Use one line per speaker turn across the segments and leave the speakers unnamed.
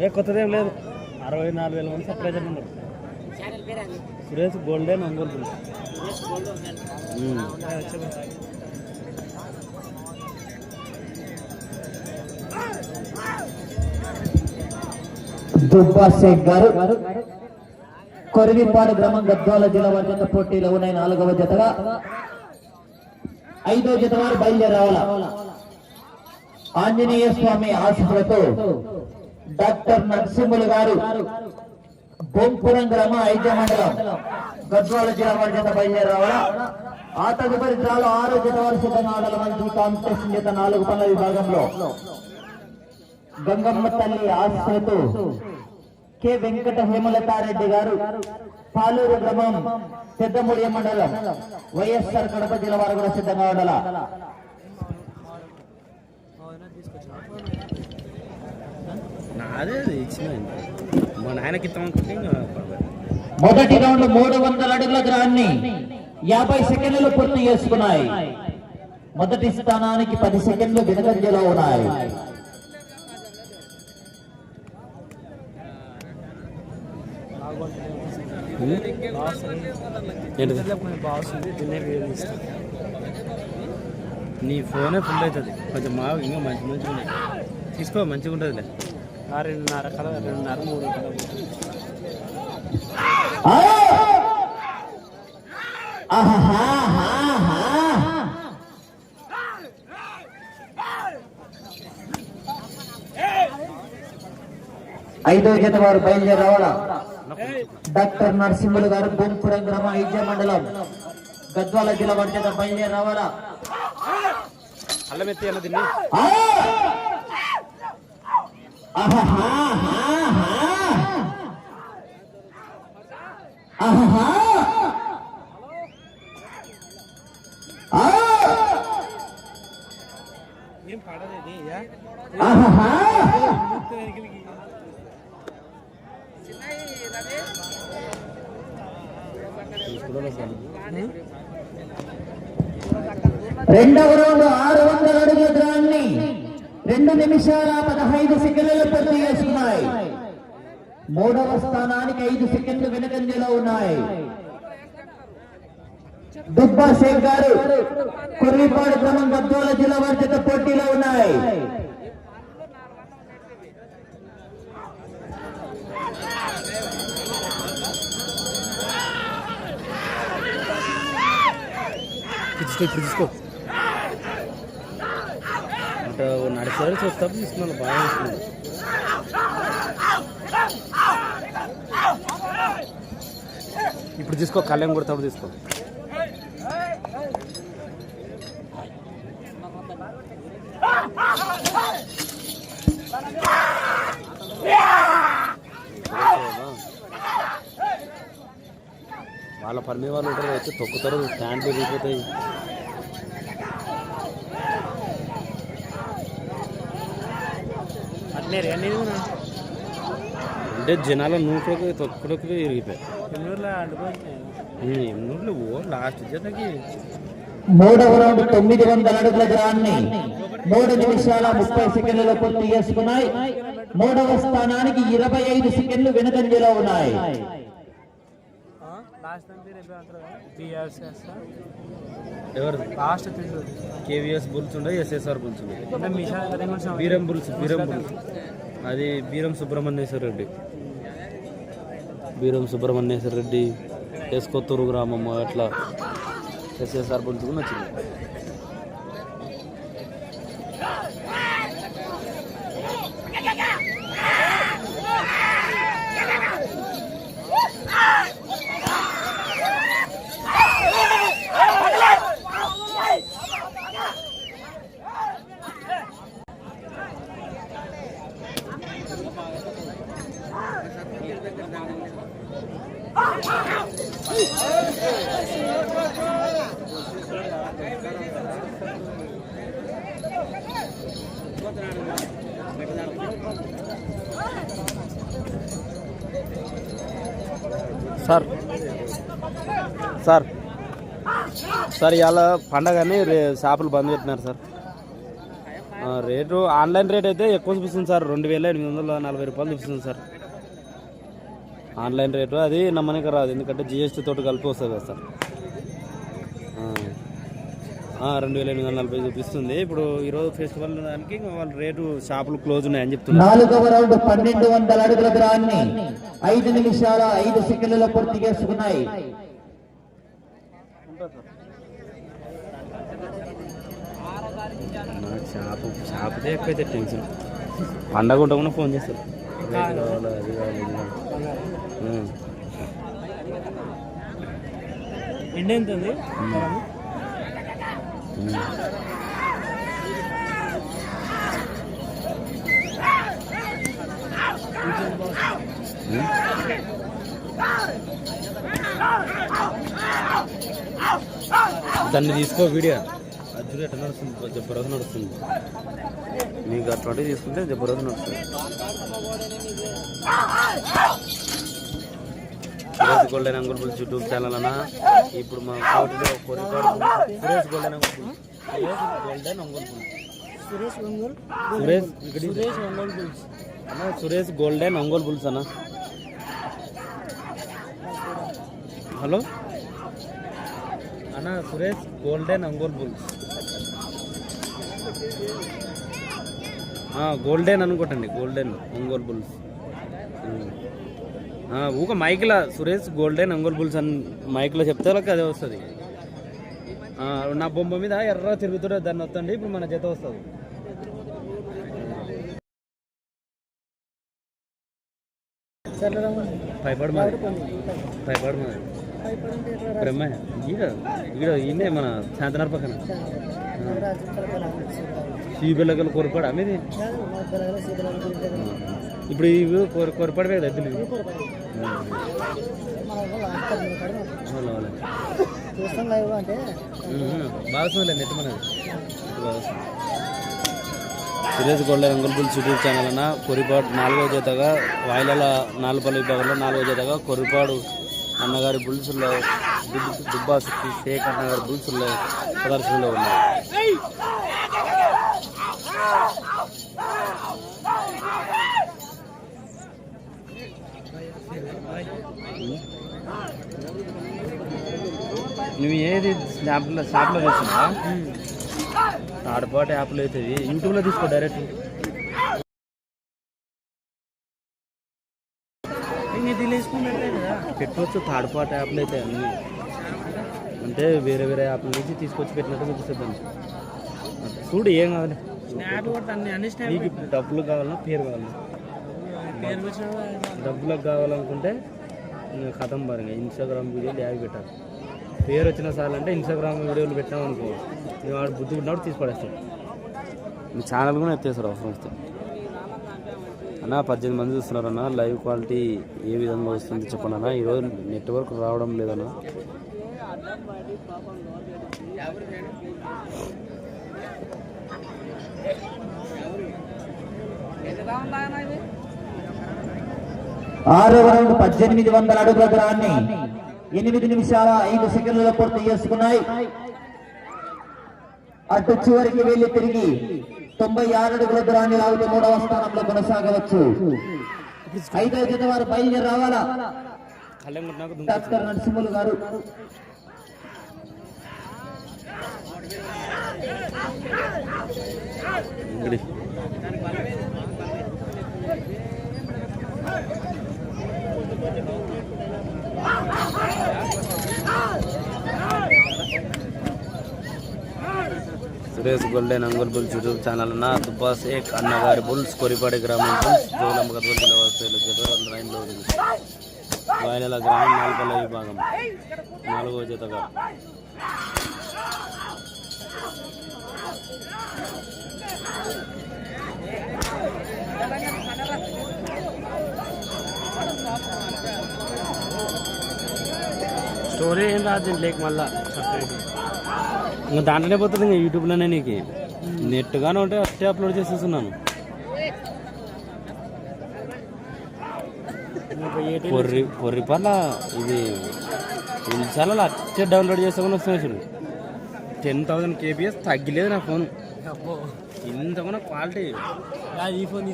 ఏ కొత్తదేం లేదు. అరవై నాలుగు వేల మంది సప్లైజర్ ఉన్నారు సురేష్ గోల్డెన్ ఒంగోలు
దుబ్బా గారు. కొరివిపాడు గ్రామం గద్వాల జిల్లా వారి జత పోటీలో ఉన్నాయి నాలుగవ జతగా ఐదో జత వారు బయలుదేరావాల ఆంజనేయ స్వామి ఆశీస్సులతో డాక్టర్ నరసింహులు గారు బొంపురం గ్రామ ఐద్య మండలం గద్వాల జిల్లా వారి జత ఆ తదుపరి జిల్లాలో ఆరో జత వారు మంచి కాంపిటీషన్ చేత నాలుగు పనుల విభాగంలో గంగమ్మ తల్లి ఆశతో కె వెంకట హేమలతారెడ్డి గారు పాలూరు గ్రామం పెద్దముడియ మండలం వైఎస్ఆర్ కడప జిల్లా వారు కూడా సిద్ధంగా ఉండాల?
అది మా నాయనకి.
మొదటి రౌండ్ మూడు వందల అడుగుల గ్రహాన్ని యాభై సెకండ్లు పూర్తి చేసుకున్నాయి. మొదటి స్థానానికి పది సెకండ్లు వెనుకంజలో ఉన్నాయి.
నీ ఫోనే ఫుల్ అవుతుంది. కొంచెం మా ఇంకా మంచి మంచిగా ఉన్నాయి. తీసుకో మంచిగా ఉంటుందిలే. రెండున్నర కల రెండున్నర మూడు!
ఐదో జత వారు బయలుదేరి రావాలా డాక్టర్ నరసింహులు గారు బొంపురం గ్రామ ఐద్య మండలం గద్వాల జిల్లా వారి చేత బయలుదేరి రావాలా
అల్లం ఎత్తి ఏం పడలేదు!
రెండవ రౌండ్ ఆరు వందల అడుగుల రెండు నిమిషాల పదహైదు సెకండ్లు పూర్తి చేస్తున్నాయి మూడవ స్థానానికి ఐదు సెకండ్లు వెనుకంజలో ఉన్నాయి. దుబ్బా షేక్ గారు కుర్రిపాడు క్రమం గద్దోల జిల్లా వర్జిత పోటీలో ఉన్నాయి.
తీసుకో తీసుకో అంటే నడిచారు చూస్తాం తీసుకున్నాను బాగా తీసుకున్నాను ఇప్పుడు తీసుకో కళ్యాణ్ కొడతాడు తీసుకో. వాళ్ళ పని వాళ్ళు ఉంటారు వచ్చి తొక్కుతారు స్టాండ్లు దిగిపోతాయి. అంటే జనాల నూట్లోకి తొక్కులోకి ఎన్నూరులో ఓ లాస్ట్ జతకి.
మూడవ రౌండ్ తొమ్మిది వందల అడుగుల గ్రాన్ని మూడు నిమిషాల ముప్పై సెకండ్లలో పూర్తి చేసుకున్నాయి. మూడవ స్థానానికి ఇరవై ఐదు సెకండ్లు వెనుకంజలో ఉన్నాయి.
ఎవరు?
లాస్ట్
కేవీఎస్ బుల్స్ ఉండే ఎస్ఎస్ఆర్ బుల్స్ ఉండే. Beeram bulls Beeram bulls. అది బీరం సుబ్రహ్మణ్యేశ్వర రెడ్డి. బీరం సుబ్రహ్మణ్యేశ్వర రెడ్డి ఎస్కొత్తూరు గ్రామము అట్లా ఎస్ఎస్ఆర్ బుల్స్ కూడా వచ్చింది సార్. సార్. సార్ ఇవాళ పండగని రే షాపులు బంద్ పెట్టినారు సార్. రేటు ఆన్లైన్ రేట్ అయితే ఎక్కువ చూపిస్తుంది సార్. రెండు వేల ఎనిమిది వందల నలభై రూపాయలు చూపిస్తుంది సార్. ఆన్లైన్ రేటు అది నమ్మనిక రాదు. ఎందుకంటే జిఎస్టీ తోటి కలిపి వస్తుంది కదా సార్. రెండు వేల ఎనిమిది వందల నలభై చూపిస్తుంది ఇప్పుడు ఈరోజు ఫెస్టివల్ దానికి వాళ్ళ రేటు షాపులు క్లోజ్ ఉన్నాయని చెప్తున్నారు.
నాలుగవ రౌండ్ పన్నెండు వందల అడుగుల దూరాన్ని ఐదు నిమిషాల ఐదు సెకండ్లలో పూర్తి చేసుకున్నాయి.
షాపు షాపుదే ఎక్కువైతే టెన్షన్ పండగ ఉండకుండా ఫోన్ చేస్తారు.
ఎండ ఎంత ఉంది?
దాన్ని తీసుకో వీడియో. అది ఎట్లా నడుస్తుంది? జబ్బరోజు నడుస్తుంది. మీకు అట్లాంటివి తీసుకుంటే జబ్బరోజు నడుస్తుంది. Suresh golden Ongole bulls YouTube channel అన్న ఇప్పుడు మా కోటిలో Koripadu Suresh golden Ongole bulls Suresh golden Ongole bulls
Suresh Ongole
Suresh ఇక్కడ
సురేష్ ఒంగోల్ బుల్స్
అన్న సురేష్ గోల్డెన్ ఒంగోలు బుల్స్ అన్న. హలో? అన్న Suresh golden Ongole bulls golden అనుకోటండి golden Ongole bulls ఊక మైక్లో సురేష్ గోల్డెన్ ఒంగోలు బుల్స్ అని మైక్లో చెప్తే వాళ్ళకి అదే వస్తుంది. నా బొమ్మ మీద ఎర్ర తిరుగుతుంటే దాన్ని వస్తుంది ఇప్పుడు మన జత వస్తుంది. భయపడు మరి భయపడు మరి బ్రహ్మ ఈడ ఈడ ఈయనే మన శాంతనర్ పక్కన. సీబెల్లగల కొరపాడు మీది? ఇప్పుడు ఇవి కొర కొరపాడు కదా ఎద్దులు
చూస్తాం లైవ్ అంటే
ఉహు. నెట్ మనది బాగా గోల్డ్ అంగుల్పుల్ బుల్స్ యూట్యూబ్ ఛానల్ అన్న కొరిపాడు నాలుగో జతగా వాయిలాల నాలుపల్లి విభాగంలో నాలుగో జతగా కొరిపాడు అన్నగారి బుల్సుల్లో దుబ్బా శక్తి షేక్ అన్నగారి బుల్సుల్లో ప్రదర్శనలో ఉన్నాయి నువ్వు ఏది స్నాప్లో షాప్లో చూసినా తాడపాటు యాప్లో అవుతుంది యూట్యూబ్లో తీసుకో డైరెక్ట్. పెట్టవచ్చు థర్డ్ పార్టీ యాప్లు అయితే అన్ని. అంటే వేరే వేరే యాప్ల నుంచి తీసుకొచ్చి పెట్టినట్టు చూపిస్తుంది. చూడు ఏం కావాలి. నీకు డబ్బులు కావాలన్నా పేరు కావాలన్నా. డబ్బులకు కావాలనుకుంటే కథం బాగా ఇన్స్టాగ్రామ్ వీడియోలు యావి పెట్టాలి. పేరు వచ్చిన సార్లు అంటే ఇన్స్టాగ్రామ్ వీడియోలు పెట్టాం అనుకో నువ్వు వాడు బుద్ధి ఉన్నప్పుడు తీసి మీ ఛానల్ కూడా ఎత్తేస్తారు అవసరం వస్తే అన్న పద్దెనిమిది మంది చూస్తున్నారు అన్న లైవ్ క్వాలిటీ ఏ విధంగా వస్తుంది చెప్పండి అన్న. ఈరోజు నెట్వర్క్ రావడం లేదన్న.
ఆరవ రౌండ్ పద్దెనిమిది వందల అడుగుల దూరాన్ని ఎనిమిది నిమిషాల ఐదు సెకండ్లలో పూర్తి చేసుకున్నాయి. అటు చివరికి వెళ్ళి తిరిగి తొంభై ఆరు అడుగుల దూరాన్ని లాగుతూ మూడవ స్థానంలో కొనసాగవచ్చు. ఐదవ జత వారు బయలుదేరి రావాలా? Doctor Narasimhulu garu.
English. Suresh golden Ongole bulls YouTube channel నా దుబ్బాస్ ఏక్ అన్నగారి బుల్స్ కొరిపాడి గ్రామం బుల్స్ జోలమ్మ గద్వాల జిల్లా వాస్తవ్యులు లైన్లో ఉంది వాయనల గ్రామం నాలుగల విభాగం. నాలుగో జతగా.
స్టోరీ ఏం రాదు లేక మళ్ళా
ఇంకా దాంట్లోనే పోతుంది ఇంకా యూట్యూబ్లోనే నీకు. నెట్గానే ఉంటే అట్టే అప్లోడ్ చేసేస్తున్నాను. పొర్రి పొర్రి పర్ల ఇది ఛానల్ అట్టే డౌన్లోడ్ చేసుకొని వస్తున్నాయి చూడు. టెన్ థౌసండ్ కేబీఎస్ తగ్గిలేదు నా ఫోన్. ఇంతకున్న క్వాలిటీ.
ఈ ఫోన్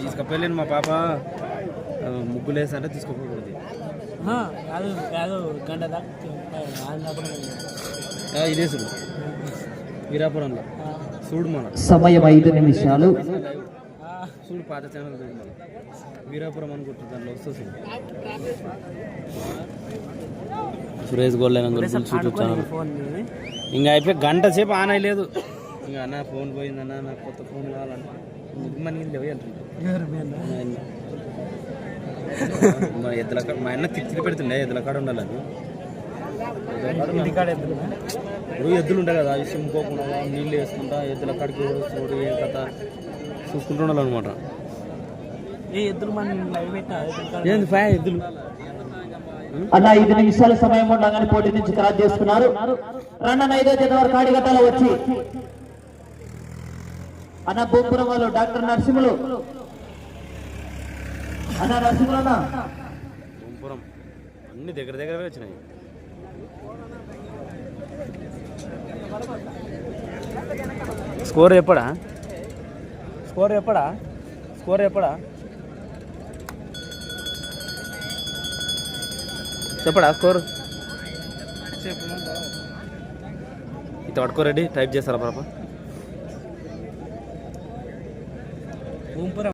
తీసుకపోలేను మా పాప. ముగ్గులు వేసంటే తీసుకోకూడదు
గంట దాకా ఆడినప్పుడు
ఆ, ఇదే చూడు వీరాపురంలో. చూడు మన
సమయం ఐదు నిమిషాలు.
చూడు పాత ఛానల్ చూడు మన వీరాపురం అనుకుంటుంది దాంట్లో వస్తుంది. సురేష్ గోల్డెన్ యూట్యూబ్ ఛానల్ ఇంకా అయిపోయి గంట సేపు ఆన్ అయ్యలేదు. ఇంకా అన్న ఫోన్ పోయిందన్న నాకు కొత్త ఫోన్ కావాలంటే మనకి లేవు మా ఎద్దుల కాడ మా అన్న. తిప్పి పెడుతుండే ఎద్దుల కాడ ఉండాలని ఎద్దుల కాడ ఉండాలి.
ఇంటికాడ ఎద్దులు
ఇప్పుడు ఎద్దులు ఉంటాయి కదా అవి సింపుకోకుండా నీళ్ళు వేసుకుంటా ఎద్దుల కాడికి చూడు ఏం కథ చూసుకుంటూ ఉండాలన్నమాట.
ఏ ఎద్దులు మన లైవ్ పెట్టా
ఏంది ఫై ఎద్దులు?
అన్న ఐదు నిమిషాల సమయం ఉండగానే పోటీ నుంచి క్రాస్ చేసుకున్నారు. రన్న ఐదో జత వారు కాడిగట్టలో వచ్చి. అన్న బొప్పురం వాళ్ళు డాక్టర్ నరసింహులు. అన్న నరసింహులు అన్న.
గుంపురం అన్ని దగ్గర దగ్గరవే వచ్చినాయి. స్కోర్ ఎప్పుడా స్కోర్ ఎప్పుడా స్కోర్ ఎప్పుడా చెప్పడా స్కోర్? ఇంత పట్టుకోరెడ్డి రెడీ టైప్ చేస్తారా పాప?